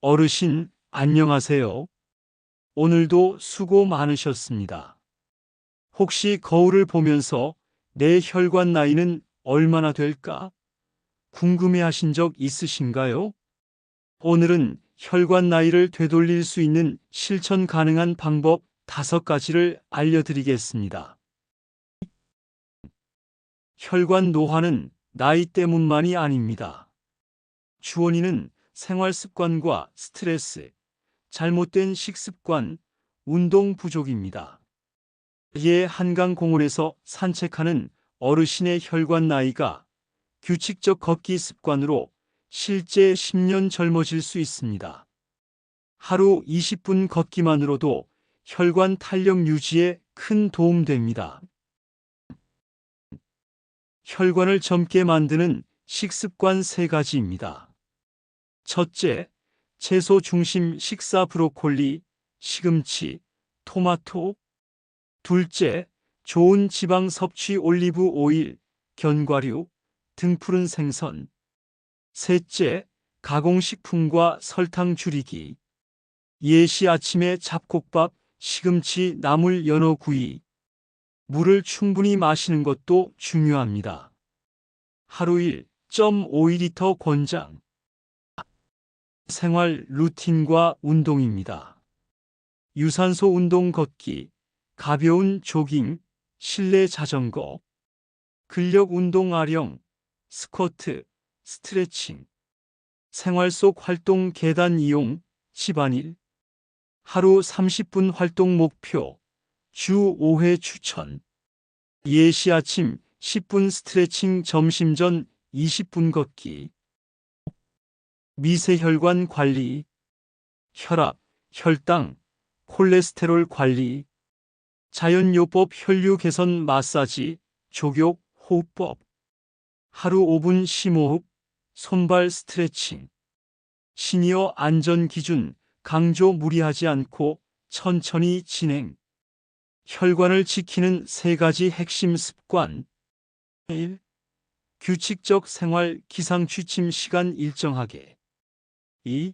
어르신, 안녕하세요. 오늘도 수고 많으셨습니다. 혹시 거울을 보면서 내 혈관 나이는 얼마나 될까? 궁금해 하신 적 있으신가요? 오늘은 혈관 나이를 되돌릴 수 있는 실천 가능한 방법 다섯 가지를 알려드리겠습니다. 혈관 노화는 나이 때문만이 아닙니다. 주원인은 생활 습관과 스트레스, 잘못된 식습관, 운동 부족입니다. 이에 한강 공원에서 산책하는 어르신의 혈관 나이가 규칙적 걷기 습관으로 실제 10년 젊어질 수 있습니다. 하루 20분 걷기만으로도 혈관 탄력 유지에 큰 도움 됩니다. 혈관을 젊게 만드는 식습관 세 가지입니다. 첫째, 채소 중심 식사 브로콜리, 시금치, 토마토. 둘째, 좋은 지방 섭취 올리브 오일, 견과류, 등푸른 생선. 셋째, 가공식품과 설탕 줄이기. 예시 아침에 잡곡밥, 시금치, 나물 연어 구이. 물을 충분히 마시는 것도 중요합니다. 하루 1.5리터 권장. 생활 루틴과 운동입니다. 유산소 운동 걷기, 가벼운 조깅, 실내 자전거, 근력 운동 아령, 스쿼트, 스트레칭, 생활 속 활동 계단 이용, 집안일, 하루 30분 활동 목표, 주 5회 추천, 예시 아침 10분 스트레칭 점심 전 20분 걷기, 미세혈관 관리, 혈압, 혈당, 콜레스테롤 관리, 자연요법 혈류 개선 마사지, 족욕, 호흡법, 하루 5분 심호흡, 손발 스트레칭, 시니어 안전 기준, 강조 무리하지 않고 천천히 진행, 혈관을 지키는 세 가지 핵심 습관, 1. 규칙적 생활 기상 취침 시간 일정하게 2.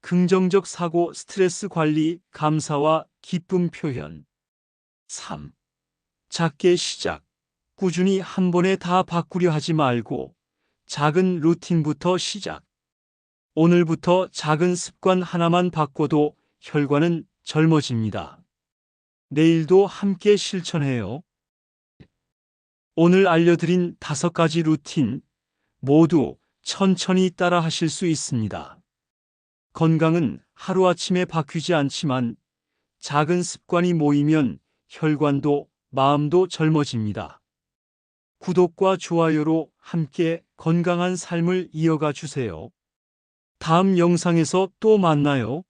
긍정적 사고 스트레스 관리 감사와 기쁨 표현 3. 작게 시작 꾸준히 한 번에 다 바꾸려 하지 말고 작은 루틴부터 시작 오늘부터 작은 습관 하나만 바꿔도 혈관은 젊어집니다. 내일도 함께 실천해요. 오늘 알려드린 다섯 가지 루틴 모두 천천히 따라 하실 수 있습니다. 건강은 하루아침에 바뀌지 않지만 작은 습관이 모이면 혈관도 마음도 젊어집니다. 구독과 좋아요로 함께 건강한 삶을 이어가 주세요. 다음 영상에서 또 만나요.